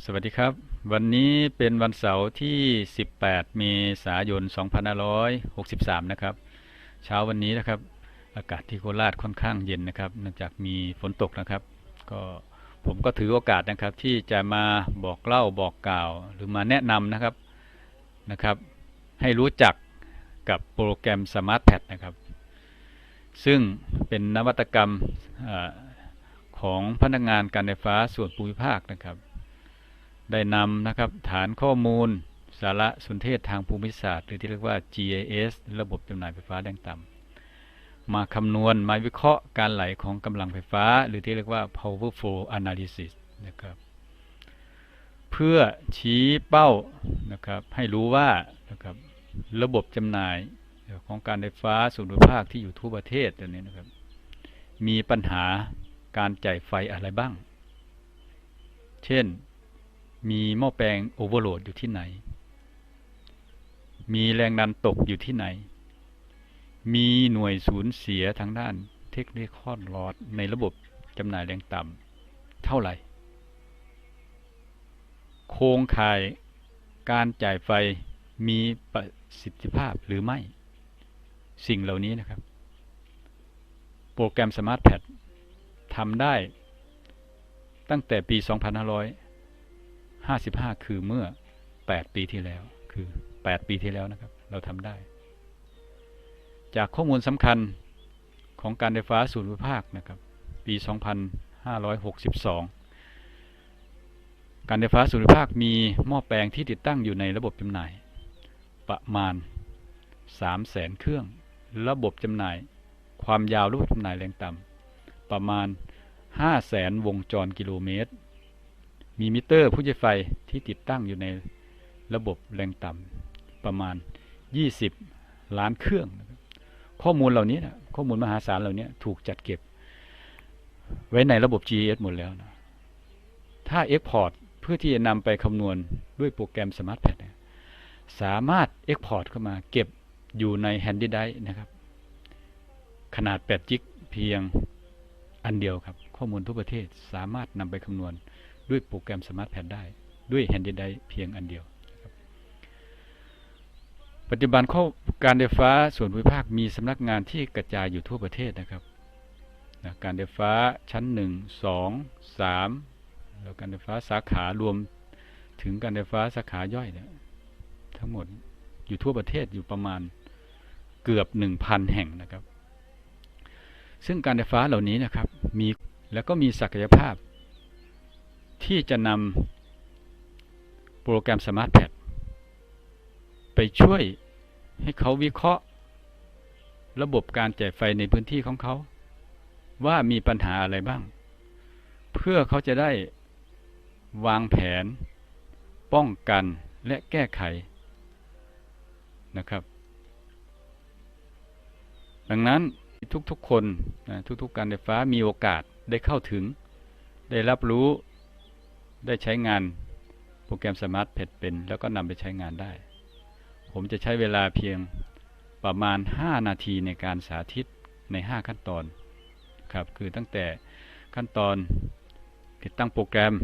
สวัสดีครับ วันนี้เป็นวันเสาร์ที่ 18 เมษายน 2563 นะครับ เช้าวันนี้นะครับ อากาศที่โคราชค่อนข้างเย็นนะครับ เนื่องจากมีฝนตกนะครับ ก็ผมก็ถือโอกาสนะครับ ที่จะมาบอกเล่าบอกกล่าว หรือมาแนะนำนะครับนะครับ ให้รู้จักกับโปรแกรม Smart Pad นะครับ ซึ่งเป็นนวัตกรรมอของพนักงานการไฟฟ้าส่วนภูมิภาคนะครับ ได้นำนะครับฐานข้อมูลสารสนเทศทางภูมิศาสตร์ หรือที่เรียกว่า GIS ระบบจำหน่ายไฟฟ้าแรงต่ำมาคำนวณมาวิเคราะห์การไหลของกำลังไฟฟ้า หรือที่เรียกว่า power flow analysis นะครับเพื่อชี้เป้านะครับให้รู้ว่านะครับระบบจำหน่ายของการไฟฟ้าส่วนภูมิภาคที่อยู่ทั่วประเทศตัวนี้นะครับ มีปัญหาการจ่ายไฟอะไรบ้าง เช่น มีหม้อแปลงโอเวอร์โหลดอยู่ที่ไหน มีแรงดันตกอยู่ที่ไหน มีหน่วยสูญเสียทางด้านเทคนิคอลลอดในระบบจำหน่ายแรงต่ำเท่าไหร่ โครงข่ายการจ่ายไฟมีประสิทธิภาพหรือไม่ สิ่งเหล่านี้นะครับ โปรแกรม Smart Pad ทำได้ตั้งแต่ปี 2555คือเมื่อ8ปีที่แล้ว คือ8ปีที่แล้วนะครับ เราทำได้ จากข้อมูลสำคัญของการไฟฟ้าส่วนภูมิภาคนะครับ ปี 2562 การไฟฟ้าส่วนภูมิภาคมีหม้อแปลงที่ติดตั้งอยู่ในระบบจำหน่าย ประมาณ 300,000 เครื่อง ระบบจำหน่าย ความยาวระบบจำหน่ายแรงต่ำประมาณ 500,000 วงจรกิโลเมตร มีมิเตอร์ผู้ใช้ไฟที่ติดตั้งอยู่ในระบบแรงต่ำประมาณ 20 ล้านเครื่อง ข้อมูลเหล่านี้นะข้อมูลมหาศาลเหล่านี้ถูกจัดเก็บ ไว้ในระบบ GIS หมดแล้วนะถ้า Export เพื่อที่จะนำไปคำนวณด้วยโปรแกรม Smart Pad เนี่ยสามารถ Export เข้ามาเก็บอยู่ใน Handy Drive นะครับ ขนาด 8 จิกเพียงอันเดียวครับ ข้อมูลทั่วประเทศสามารถนำไปคำนวณ ด้วยโปรแกรม Smart Pad ได้ ด้วย Handy Drive เพียงอันเดียว ปัจจุบันข้อการไฟฟ้าส่วนภูมิภาคมีสำนักงานที่กระจายอยู่ทั่วประเทศนะครับนะการไฟฟ้าชั้น 1 2 3 แล้วการไฟฟ้าสาขารวมถึงการไฟฟ้าสาขาย่อยเนี่ยทั้งหมดอยู่ทั่วประเทศอยู่ประมาณเกือบ 1,000 แห่งนะครับ ซึ่งการไฟฟ้าเหล่านี้นะครับมีแล้วก็มีศักยภาพ ที่จะนำโปรแกรม Smart Pad ไปช่วยให้เขาวิเคราะห์ ระบบการจ่ายไฟในพื้นที่ของเขา ว่ามีปัญหาอะไรบ้าง เพื่อเขาจะได้วางแผน ป้องกันและแก้ไขนะครับ ดังนั้นทุกๆคนทุกๆการไฟฟ้ามีโอกาสได้เข้าถึง ได้รับรู้ ได้ใช้งานโปรแกรม Smart Pad เป็น แล้วก็นำไปใช้งานได้ ผมจะใช้เวลาเพียงประมาณ 5 นาทีในการสาธิตใน 5 ขั้นตอนครับคือตั้งแต่ขั้นตอนติดตั้งโปรแกรม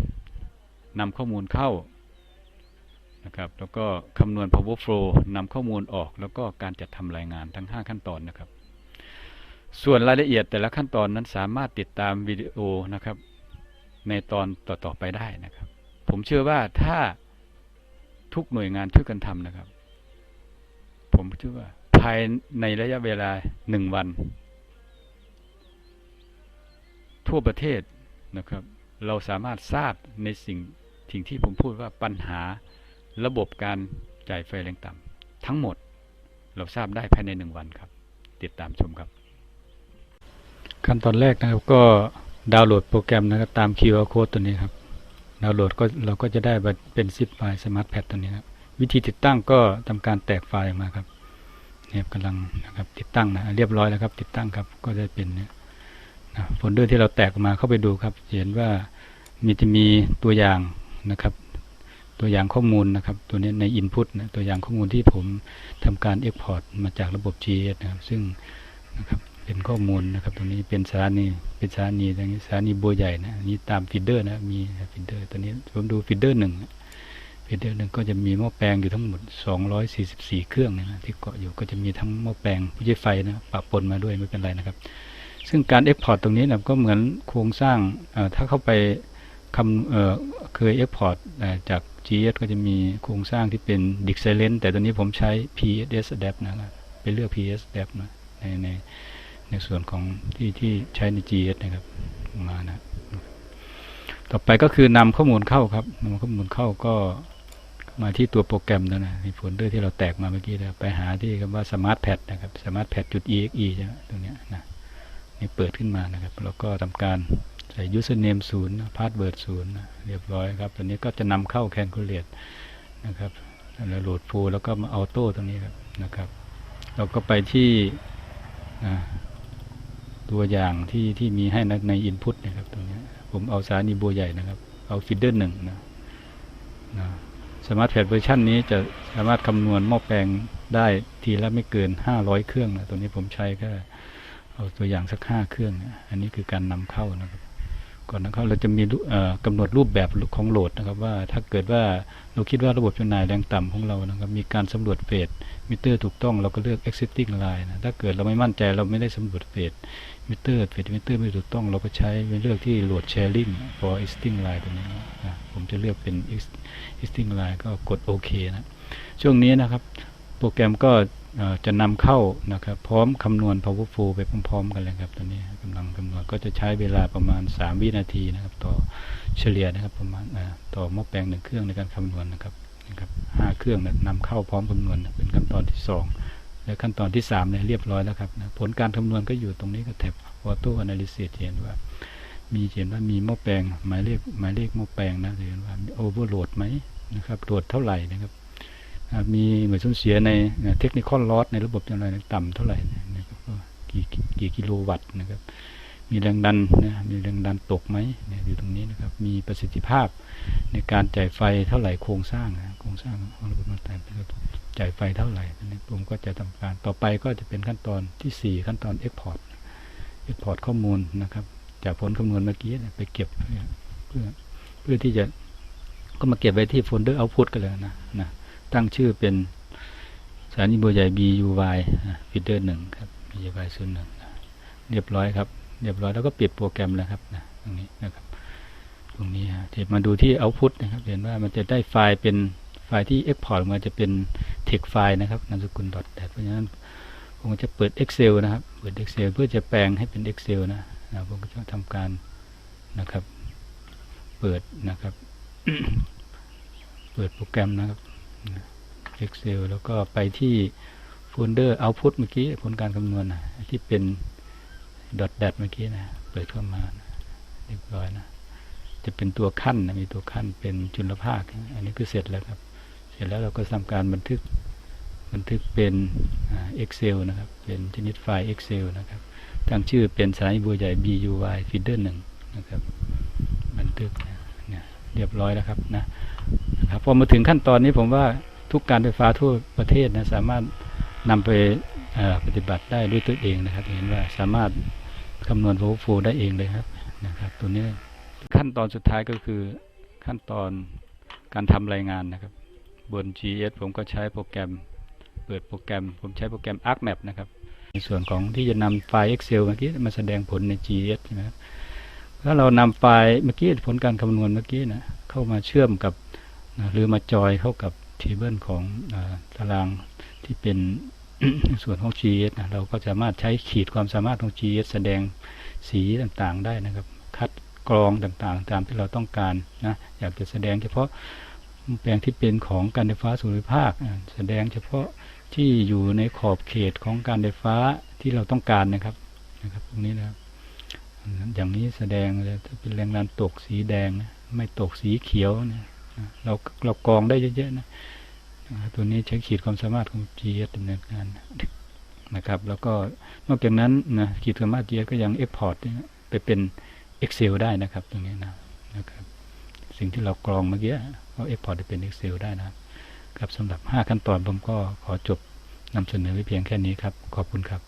นำข้อมูลเข้านะครับแล้วก็คำนวณ power flow นำข้อมูลออกแล้วก็การจัดทำรายงานทั้ง 5 ขั้นตอนนะครับ ส่วนรายละเอียดแต่ละขั้นตอนนั้นสามารถติดตามวิดีโอนะครับ ในตอนต่อๆไปได้นะครับ ผมเชื่อว่าถ้าทุกหน่วยงานช่วยกันทำนะครับ ผมเชื่อว่าภายในระยะเวลาหนึ่งวัน ทั่วประเทศนะครับ เราสามารถทราบในสิ่งสิ่งที่ผมพูดว่าปัญหาระบบการจ่ายไฟแรงต่ำทั้งหมดเราทราบได้ภายในหนึ่งวันครับ ติดตามชมครับ ขั้นตอนแรกนะครับก็ ดาวน์โหลดโปรแกรมนะครับตาม QR code ตัวนี้ครับ ดาวน์โหลดก็เราก็จะได้เป็นซิปไฟล์ Smart Pad ตัวนี้ครับวิธีติดตั้งก็ทำการแตกไฟล์ออกมาครับเนี่ยกำลังนะครับติดตั้งนะเรียบร้อยแล้วครับ ติดตั้งครับก็จะเป็นเนี่ยนะโฟลเดอร์ที่เราแตกมาเข้าไปดูครับ เห็นว่ามีจะมีตัวอย่างนะครับ ตัวอย่างข้อมูลนะครับ ตัวนี้ใน Input นะตัวอย่างข้อมูลที่ผมทำการ Export มาจากระบบ GS นะครับ ซึ่งนะครับ เป็นข้อมูลนะครับ ตรงนี้เป็นสถานีเป็นสถานีตรงนี้สถานีบัวใหญ่นะนี้ตามฟีดเดอร์นะมีฟีดเดอร์ตัวนี้ผมดูฟีดเดอร์หนึ่งฟีดเดอร์หนึ่งก็จะมีหม้อแปลงอยู่ทั้งหมด 244 เครื่องนะที่เกาะอยู่ก็จะมีทั้งหม้อแปลงผู้ใช้ไฟนะปะปนมาด้วยไม่เป็นไรนะครับ ซึ่งการเอ็กพอร์ตตรงนี้นะก็เหมือนโครงสร้างถ้าเข้าไปคำเเคยเอ็กพอร์ตจาก GS ก็จะมีโครงสร้างที่เป็น d i x i l e n t แต่ตอนนี้ผมใช้ PSS Adapt นะครับไปเลือก PS Adapt นะในใน ในส่วนของที่ที่ใช้ใน GS นะครับมานะต่อไปก็คือนำข้อมูลเข้าครับนำข้อมูลเข้าก็มาที่ตัวโปรแกรมนั่นนะในโฟลเดอร์ที่เราแตกมาเมื่อกี้นะไปหาที่คำว่า smart pad นะครับ smart pad จุด exe ใช่ไหมตรงเนี้ยนะนี่เปิดขึ้นมานะครับ แล้วก็ทำการใส่ username ศูนย์ password ศูนย์เรียบร้อยครับตัวนี้ก็จะนำเข้า calculate นะครับแล้วโหลดฟูแล้วก็มาออโต้ตรงนี้ครับนะครับ เราก็ไปที่นะ ตัวอย่างที่ที่มีให้ในอินพุตนะครับตรงนี้ผมเอาสารีบัวใหญ่นะครับ เอาฟีดเดอร์หนึ่งนะนะสมาร์ทแพดเวอร์ชันนี้จะสามารถคำนวณหม้อแปลงได้ทีละไม่เกิน 500 เครื่องนะตัวนี้ผมใช้แค่เอาตัวอย่างสัก 5 เครื่องนะอันนี้คือการนำเข้านะครับ ก่อนนำเข้าเราจะมีรูเอ่อกำหนดรูปแบบของโหลดนะครับ ว่าถ้าเกิดว่าเราคิดว่าระบบจำหน่ายแรงต่ำของเรานะครับมีการสำรวจเฟสมิเตอร์ถูกต้องเราก็เลือก existing line นะถ้าเกิดเราไม่มั่นใจเราไม่ได้สำรวจเฟสมิเตอร์เฟดมิเตอร์ไม่ถูกต้อง เราก็ใช้เป็นเลือกที่โหลด sharing for existing line ตัวนี้นะผมจะเลือกเป็น existing line ก็กดโอเคนะช่วงนี้นะครับ โปรแกรมก็จะนำเข้านะครับ พร้อมคำนวณ powerful ไปพร้อมๆกันเลยครับตัวนี้กำลังคำนวณก็จะใช้เวลาประมาณ 3 วินาทีนะครับ ต่อเฉลี่ยนะครับประมาณต่อหม้อแปลงหนึ่งเครื่องในการคำนวณนะครับนะครับห้าเครื่องนะนำเข้าพร้อมคำนวณนะเป็นขั้นตอนที่สองและขั้นตอนที่3เนี่ยเรียบร้อยแล้วครับนะผลการคำนวณก็อยู่ตรงนี้ก็แท็บ Auto Analysis เห็นว่า มีเห็นว่ามีหม้อแปลงหมายเลขหมายเลขหม้อแปลงนะเห็นว่ามีโอเวอร์โหลดไหมนะครับโหลดเท่าไหร่นะครับ มีเหมือนสูญเสียในเทคนิคอลลอสในระบบจำหน่ายต่ำเท่าไหร่นะครับกี่กี่กิโลวัตต์นะครับ มีแรงดันนะมีแรงดันตกไหมเนี่ยอยู่ตรงนี้นะครับ มีประสิทธิภาพในการจ่ายไฟเท่าไหร่โครงสร้างนะโครงสร้างของระบบจำหน่ายจ่ายไฟเท่าไหร่นนี้ผมก็จะทำการต่อไปก็จะเป็นขั้นตอนที่ 4 ขั้นตอน Export Export ข้อมูลนะครับ จากผลคำนวณเมื่อกี้ไปเก็บเพื่อเพื่อที่จะก็มาเก็บไว้ที่โฟลเดอร์ Output กันเลยนะนะ ตั้งชื่อเป็นสถานีบัวใหญ่ BUY ฟีเดอร์หนึ่งครับ BUY ศูนย์หนึ่งเรียบร้อยครับ เรียบร้อยแล้วก็ปิดโปรแกรมแล้วครับนะตรงนี้นะครับ ตรงนี้ฮะที่มาดูที่ Output นะครับ เห็นว่ามันจะได้ไฟล์เป็นไฟล์ที่ Export มาจะเป็น text ไฟล์นะครับนามสกุล dot dat เพราะฉะนั้นผมจะเปิด Excel นะครับ เปิด Excel เพื่อจะแปลงให้เป็น Excel นะนะผมก็จะทำการนะครับ เปิดนะครับ เปิดโปรแกรมนะครับ Excel แล้วก็ไปที่โฟลเดอร์ Output เมื่อกี้ผลการคำนวณนะที่เป็น dot dat เมื่อกี้นะเปิดเข้ามาเรียบร้อยนะจะเป็นตัวขั้นนะมีตัวขั้นเป็นจุลภาค อันนี้คือเสร็จแล้วครับ เสร็จแล้วเราก็ทำการบันทึกบันทึกเป็นอ่า Excel นะครับ เป็นชนิดไฟล์ Excel นะครับตั้งชื่อเป็นสายบัวใหญ่ BUY Feeder 1นะครับ บันทึกนะเนี่ยเรียบร้อยแล้วครับนะ พอมาถึงขั้นตอนนี้ผมว่าทุกการไฟฟ้าทั่วประเทศนะสามารถนำไปปฏิบัติได้ด้วยตัวเองนะครับ เห็นว่าสามารถคำนวณโวลต์โฟได้เองเลยครับนะครับ ตัวนี้ขั้นตอนสุดท้ายก็คือขั้นตอนการทำรายงานนะครับ บน GS ผมก็ใช้โปรแกรมเปิดโปรแกรม ผมใช้โปรแกรม ArcMap นะครับในส่วนของที่จะนำไฟล์ Excel เมื่อกี้มาแสดงผลใน GS ใช่ไหมถ้าเรานำไฟล์เมื่อกี้ผลการคำนวณเมื่อกี้นะเข้ามาเชื่อมกับ นะหรือมาจอยเข้ากับ table ของอตารางที่เป็นส่วนของ GS นะเราก็สามารถใช้ขีดความสามารถของ GS แสดงสีต่างๆได้นะครับ คัดกรองต่างๆ ตามที่เราต้องการนะอยากจะแสดงเฉพาะแปลงที่เป็นของการไฟฟ้าส่วนภูมิภาค แสดงเฉพาะที่อยู่ในขอบเขตของการไฟฟ้าที่เราต้องการนะครับนะครับตรงนี้นะครับ อย่างนี้แสดงเลยถ้าเป็นแรงดันตกสีแดงนะไม่ตกสีเขียวนะ เราเรากองได้เยอะๆนะตัวนี้ใช้ขีดความสามารถของ GS ดำเนินการนะครับ แล้วก็นอกจากนั้นนะขีดความสามารถ GS ก็ยัง Export ไปเป็น Excel ได้นะครับ ตรงนี้นะนะครับ สิ่งที่เรากรองเมื่อกี้ก็ Export ไปเป็น Excel ได้นะครับครับสำหรับ 5 ขั้นตอนผมก็ขอจบนำเสนอไว้เพียงแค่นี้ครับ ขอบคุณครับ